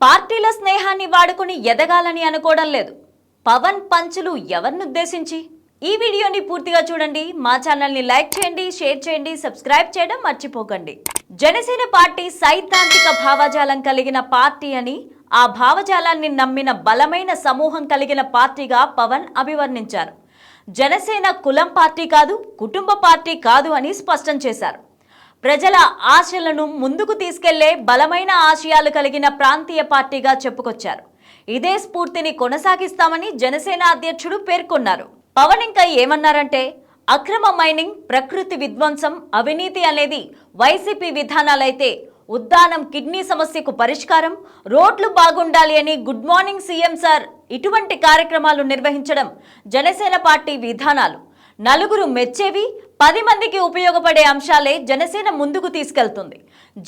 పార్టీల స్నేహాన్ని వాడుకుని ఎదగాలని అనుకోవడం లేదు. పవన్ పంచులు ఎవరినుద్దేశించి ఈ వీడియోని పూర్తిగా చూడండి. మా ఛానల్ని లైక్ చేయండి షేర్ చేయండి సబ్స్క్రైబ్ చేయడం మర్చిపోకండి. జనసేన పార్టీ సైద్ధాంతిక భావజాలం కలిగిన పార్టీ అని ఆ భావజాలాన్ని నమ్మిన బలమైన సమూహం కలిగిన పార్టీగా పవన్ అభివర్ణించారు. జనసేన కులం పార్టీ కాదు కుటుంబ పార్టీ కాదు అని స్పష్టం చేశారు. ప్రజల ఆశలను ముందుకు తీసుకెళ్ళే బలమైన ఆశయాలు కలిగిన ప్రాంతీయ పార్టీగా చెప్పుకొచ్చారు. ఇదే స్ఫూర్తిని కొనసాగిస్తామని జనసేన అధ్యక్షుడు పేర్కొన్నారు. పవన్ ఇంకా ఏమన్నారంటే అక్రమ మైనింగ్ ప్రకృతి విధ్వంసం అవినీతి అనేది వైసీపీ విధానాలైతే ఉద్దానం కిడ్నీ సమస్యకు పరిష్కారం రోడ్లు బాగుండాలి అని గుడ్ మార్నింగ్ సీఎం సార్ ఇటువంటి కార్యక్రమాలు నిర్వహించడం జనసేన పార్టీ విధానాలు. నలుగురు మెచ్చేవి పది మందికి ఉపయోగపడే అంశాలే జనసేన ముందుకు తీసుకెళ్తుంది.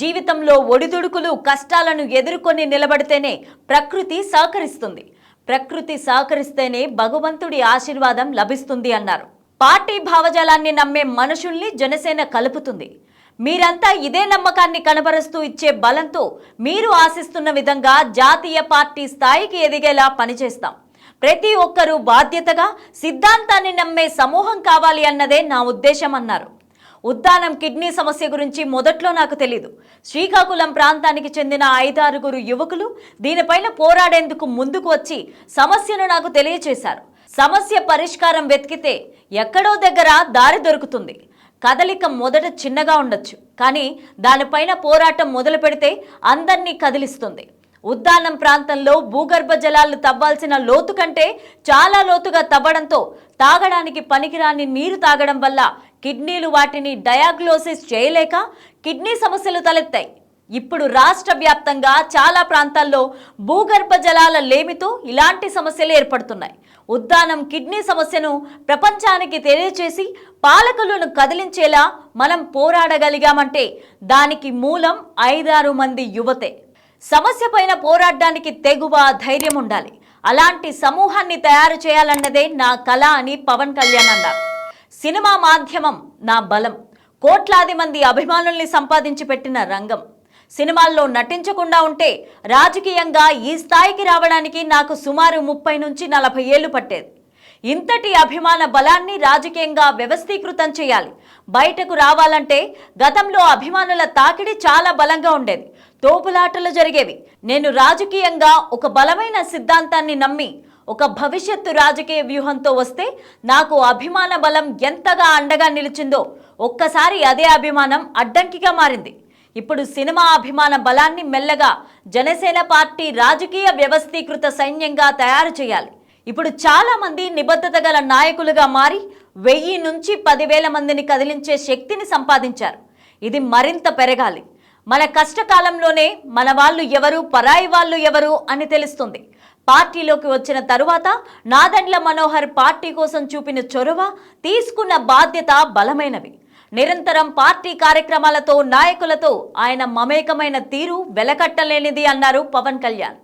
జీవితంలో ఒడిదుడుకులు కష్టాలను ఎదుర్కొని నిలబడితేనే ప్రకృతి సహకరిస్తుంది. ప్రకృతి సహకరిస్తేనే భగవంతుడి ఆశీర్వాదం లభిస్తుంది అన్నారు. పార్టీ భావజాలాన్ని నమ్మే మనుషుల్ని జనసేన కలుపుతుంది. మీరంతా ఇదే నమ్మకాన్ని కనబరుస్తూ ఇచ్చే బలంతో మీరు ఆశిస్తున్న విధంగా జాతీయ పార్టీ స్థాయికి ఎదిగేలా పనిచేస్తాం. ప్రతి ఒక్కరూ బాధ్యతగా సిద్ధాంతాన్ని నమ్మే సమూహం కావాలి అన్నదే నా ఉద్దేశం అన్నారు. ఉద్దానం కిడ్నీ సమస్య గురించి మొదట్లో నాకు తెలీదు. శ్రీకాకుళం ప్రాంతానికి చెందిన ఐదారుగురు యువకులు దీనిపైన పోరాడేందుకు ముందుకు వచ్చి సమస్యను నాకు తెలియచేశారు. సమస్య పరిష్కారం వెతికితే ఎక్కడో దగ్గర దారి దొరుకుతుంది. కదలిక మొదట చిన్నగా ఉండొచ్చు. కానీ దానిపైన పోరాటం మొదలు పెడితే అందరినీ కదిలిస్తుంది. ఉద్దానం ప్రాంతంలో భూగర్భ జలాలు తవ్వాల్సిన లోతు కంటే చాలా లోతుగా తవ్వడంతో తాగడానికి పనికిరాని నీరు తాగడం వల్ల కిడ్నీలు వాటిని డయాగ్లోసిస్ చేయలేక కిడ్నీ సమస్యలు తలెత్తాయి. ఇప్పుడు రాష్ట్ర వ్యాప్తంగా చాలా ప్రాంతాల్లో భూగర్భ జలాల లేమితో ఇలాంటి సమస్యలు ఏర్పడుతున్నాయి. ఉద్దానం కిడ్నీ సమస్యను ప్రపంచానికి తెలియచేసి పాలకులను కదిలించేలా మనం పోరాడగలిగామంటే దానికి మూలం ఐదారు మంది యువతే. సమస్య పైన పోరాడడానికి తెగువ ధైర్యం ఉండాలి. అలాంటి సమూహాన్ని తయారు చేయాలన్నదే నా కళ అని పవన్ కళ్యాణ్ అన్నారు. సినిమా మాధ్యమం నా బలం. కోట్లాది మంది అభిమానుల్ని సంపాదించి పెట్టిన రంగం. సినిమాల్లో నటించకుండా ఉంటే రాజకీయంగా ఈ స్థాయికి రావడానికి నాకు సుమారు ముప్పై నుంచి నలభై ఏళ్ళు పట్టేది. ఇంతటి అభిమాన బలాన్ని రాజకీయంగా వ్యవస్థీకృతం చేయాలి. బయటకు రావాలంటే గతంలో అభిమానుల తాకిడి చాలా బలంగా ఉండేది. తోపులాటలు జరిగేవి. నేను రాజకీయంగా ఒక బలమైన సిద్ధాంతాన్ని నమ్మి ఒక భవిష్యత్తు రాజకీయ వ్యూహంతో వస్తే నాకు అభిమాన బలం ఎంతగా అండగా నిలిచిందో ఒక్కసారి అదే అభిమానం అడ్డంకిగా మారింది. ఇప్పుడు సినిమా అభిమాన బలాన్ని మెల్లగా జనసేన పార్టీ రాజకీయ వ్యవస్థీకృత సైన్యంగా తయారు చేయాలి. ఇప్పుడు చాలామంది నిబద్ధత గల నాయకులుగా మారి వెయ్యి నుంచి పదివేల మందిని కదిలించే శక్తిని సంపాదించారు. ఇది మరింత పెరగాలి. మన కష్టకాలంలోనే మన వాళ్ళు ఎవరు పరాయి వాళ్ళు ఎవరు అని తెలుస్తుంది. పార్టీలోకి వచ్చిన తరువాత నాదండ్ల మనోహర్ పార్టీ కోసం చూపిన చొరవ తీసుకున్న బాధ్యత బలమైనవి. నిరంతరం పార్టీ కార్యక్రమాలతో నాయకులతో ఆయన మమేకమైన తీరు వెలకట్టలేనిది అన్నారు పవన్ కళ్యాణ్.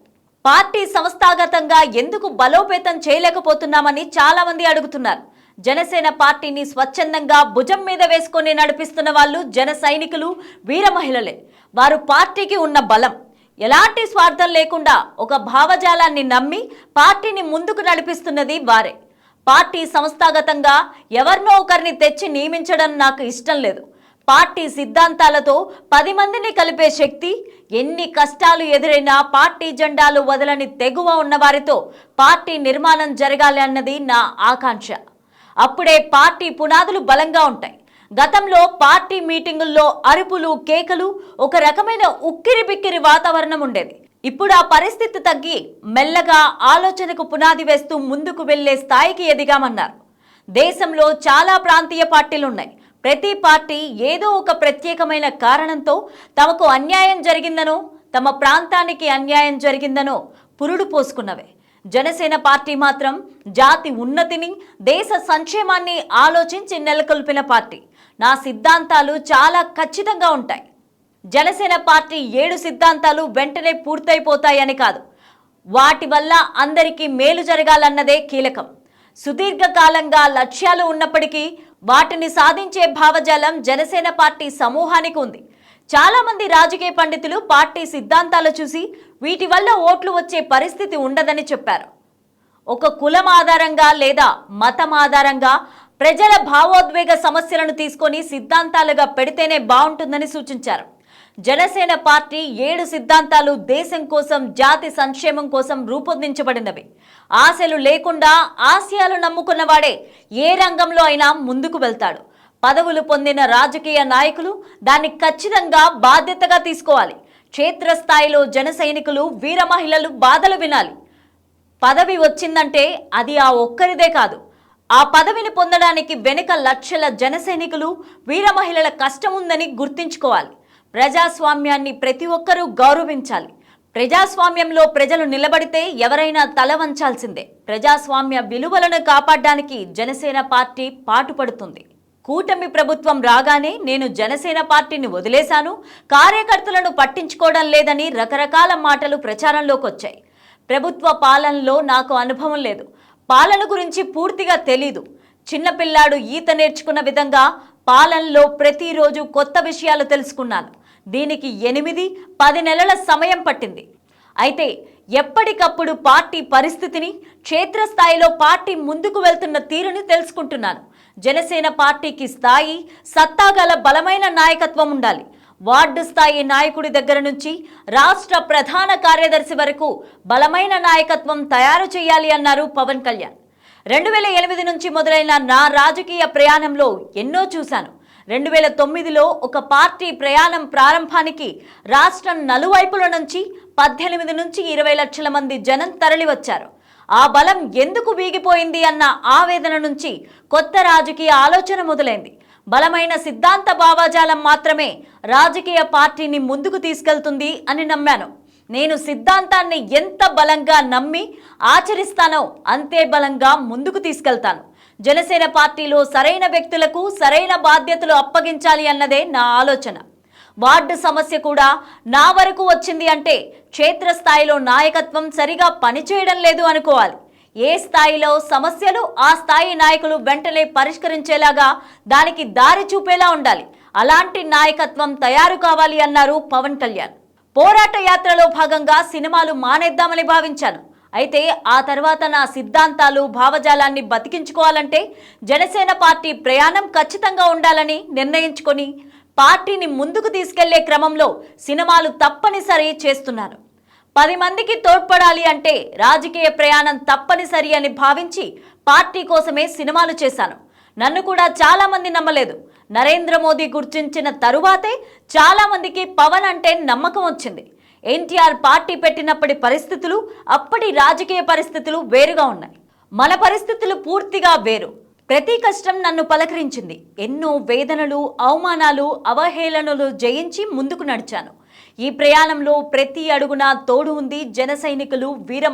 పార్టీ సంస్థాగతంగా ఎందుకు బలోపేతం చేయలేకపోతున్నామని చాలామంది అడుగుతున్నారు. జనసేన పార్టీని స్వచ్ఛందంగా భుజం మీద వేసుకొని నడిపిస్తున్న వాళ్ళు జన సైనికులు వీర మహిళలే. వారు పార్టీకి ఉన్న బలం. ఎలాంటి స్వార్థం లేకుండా ఒక భావజాలాన్ని నమ్మి పార్టీని ముందుకు నడిపిస్తున్నది వారే. పార్టీ సంస్థాగతంగా ఎవరినో ఒకరిని తెచ్చి నియమించడం నాకు ఇష్టం లేదు. పార్టీ సిద్ధాంతాలతో పది మందిని కలిపే శక్తి ఎన్ని కష్టాలు ఎదురైనా పార్టీ జెండాలు వదలని తెగువ ఉన్నవారితో పార్టీ నిర్మాణం జరగాలి అన్నది నా ఆకాంక్ష. అప్పుడే పార్టీ పునాదులు బలంగా ఉంటాయి. గతంలో పార్టీ మీటింగుల్లో అరుపులు కేకలు ఒక రకమైన ఉక్కిరి బిక్కిరి వాతావరణం ఉండేది. ఇప్పుడు ఆ పరిస్థితి తగ్గి మెల్లగా ఆలోచనకు పునాది వేస్తూ ముందుకు వెళ్ళే స్థాయికి ఎదిగామన్నారు. దేశంలో చాలా ప్రాంతీయ పార్టీలున్నాయి. ప్రతి పార్టీ ఏదో ఒక ప్రత్యేకమైన కారణంతో తమకు అన్యాయం జరిగిందనో తమ ప్రాంతానికి అన్యాయం జరిగిందనో పురుడు పోసుకున్నవే. జనసేన పార్టీ మాత్రం జాతి ఉన్నతిని దేశ సంక్షేమాన్ని ఆలోచించి నెలకొల్పిన పార్టీ. నా సిద్ధాంతాలు చాలా ఖచ్చితంగా ఉంటాయి. జనసేన పార్టీ ఏడు సిద్ధాంతాలు వెంటనే పూర్తయిపోతాయని కాదు. వాటి వల్ల అందరికీ మేలు జరగాలన్నదే కీలకం. సుదీర్ఘకాలంగా లక్ష్యాలు ఉన్నప్పటికీ వాటిని సాధించే భావజాలం జనసేన పార్టీ సమూహానికి ఉంది. చాలామంది రాజకీయ పండితులు పార్టీ సిద్ధాంతాలు చూసి వీటి వల్ల ఓట్లు వచ్చే పరిస్థితి ఉండదని చెప్పారు. ఒక కులం ఆధారంగా లేదా మతం ఆధారంగా ప్రజల భావోద్వేగ సమస్యలను తీసుకొని సిద్ధాంతాలుగా పెడితేనే బాగుంటుందని సూచించారు. జనసేన పార్టీ ఏడు సిద్ధాంతాలు దేశం కోసం జాతి సంక్షేమం కోసం రూపొందించబడినవి. ఆశలు లేకుండా ఆశయాలు నమ్ముకున్నవాడే ఏ రంగంలో అయినా ముందుకు వెళ్తాడు. పదవులు పొందిన రాజకీయ నాయకులు దాన్ని ఖచ్చితంగా బాధ్యతగా తీసుకోవాలి. క్షేత్రస్థాయిలో జన సైనికులు వీర మహిళలు బాధలు వినాలి. పదవి వచ్చిందంటే అది ఆ ఒక్కరిదే కాదు. ఆ పదవిని పొందడానికి వెనుక లక్షల జనసైనికులు వీర మహిళల కష్టం ఉందని గుర్తించుకోవాలి. ప్రజాస్వామ్యాన్ని ప్రతి ఒక్కరూ గౌరవించాలి. ప్రజాస్వామ్యంలో ప్రజలు నిలబడితే ఎవరైనా తల వంచాల్సిందే. ప్రజాస్వామ్య విలువలను కాపాడడానికి జనసేన పార్టీ పాటుపడుతుంది. కూటమి ప్రభుత్వం రాగానే నేను జనసేన పార్టీని వదిలేశాను. కార్యకర్తలను పట్టించుకోవడం లేదని రకరకాల మాటలు ప్రచారంలోకి వచ్చాయి ప్రభుత్వ పాలనలో నాకు అనుభవం లేదు. పాలన గురించి పూర్తిగా తెలీదు. చిన్నపిల్లాడు ఈత నేర్చుకున్న విధంగా పాలనలో ప్రతిరోజు కొత్త విషయాలు తెలుసుకున్నాను. దీనికి ఎనిమిది పది నెలల సమయం పట్టింది. అయితే ఎప్పటికప్పుడు పార్టీ పరిస్థితిని క్షేత్రస్థాయిలో పార్టీ ముందుకు వెళ్తున్న తీరుని తెలుసుకుంటున్నాను. జనసేన పార్టీకి స్థాయి సత్తాగల బలమైన నాయకత్వం ఉండాలి. వార్డు స్థాయి నాయకుడి దగ్గర నుంచి రాష్ట్ర ప్రధాన కార్యదర్శి వరకు బలమైన నాయకత్వం తయారు చేయాలి అన్నారు పవన్ కళ్యాణ్. రెండు వేల ఎనిమిది నుంచి మొదలైన నా రాజకీయ ప్రయాణంలో ఎన్నో చూశాను. రెండు వేల తొమ్మిదిలో ఒక పార్టీ ప్రయాణం ప్రారంభానికి రాష్ట్రం నలువైపుల నుంచి పద్దెనిమిది నుంచి ఇరవై లక్షల మంది జనం తరలివచ్చారు. ఆ బలం ఎందుకు వీగిపోయింది అన్న ఆవేదన నుంచి కొత్త రాజకీయ ఆలోచన మొదలైంది. బలమైన సిద్ధాంత భావాజాలం మాత్రమే రాజకీయ పార్టీని ముందుకు తీసుకెళ్తుంది అని నమ్మాను. నేను సిద్ధాంతాన్ని ఎంత బలంగా నమ్మి ఆచరిస్తానో అంతే బలంగా ముందుకు తీసుకెళ్తాను. జనసేన పార్టీలో సరైన వ్యక్తులకు సరైన బాధ్యతలు అప్పగించాలి అన్నదే నా ఆలోచన. వార్డు సమస్య కూడా నా వరకు వచ్చింది అంటే క్షేత్రస్థాయిలో నాయకత్వం సరిగా పనిచేయడం లేదు అనుకోవాలి. ఏ స్థాయిలో సమస్యలు ఆ స్థాయి నాయకులు వెంటనే పరిష్కరించేలాగా దానికి దారి చూపేలా ఉండాలి. అలాంటి నాయకత్వం తయారు కావాలి అన్నారు పవన్ కళ్యాణ్. పోరాట యాత్రలో భాగంగా సినిమాలు మానేద్దామని భావించాను. అయితే ఆ తర్వాత నా సిద్ధాంతాలు భావజాలాన్ని బతికించుకోవాలంటే జనసేన పార్టీ ప్రయాణం ఖచ్చితంగా ఉండాలని నిర్ణయించుకొని పార్టీని ముందుకు తీసుకెళ్ళే క్రమంలో సినిమాలు తప్పనిసరి చేస్తున్నాను పది మందికి తోడ్పడాలి అంటే రాజకీయ ప్రయాణం తప్పనిసరి అని భావించి పార్టీ కోసమే సినిమాలు చేశాను. నన్ను కూడా చాలామంది నమ్మలేదు. నరేంద్ర మోదీ గుర్తించిన తరువాతే చాలామందికి పవన్ అంటే నమ్మకం వచ్చింది. ఎన్టీఆర్ పార్టీ పెట్టినప్పటి పరిస్థితులు అప్పటి రాజకీయ పరిస్థితులు వేరుగా ఉన్నాయి. మన పరిస్థితులు పూర్తిగా వేరు. ప్రతి కష్టం నన్ను పలకరించింది. ఎన్నో వేదనలు అవమానాలు అవహేళనలు జయించి ముందుకు నడిచాను. ఈ ప్రయాణంలో ప్రతి అడుగున తోడు ఉంది జన సైనికులు వీర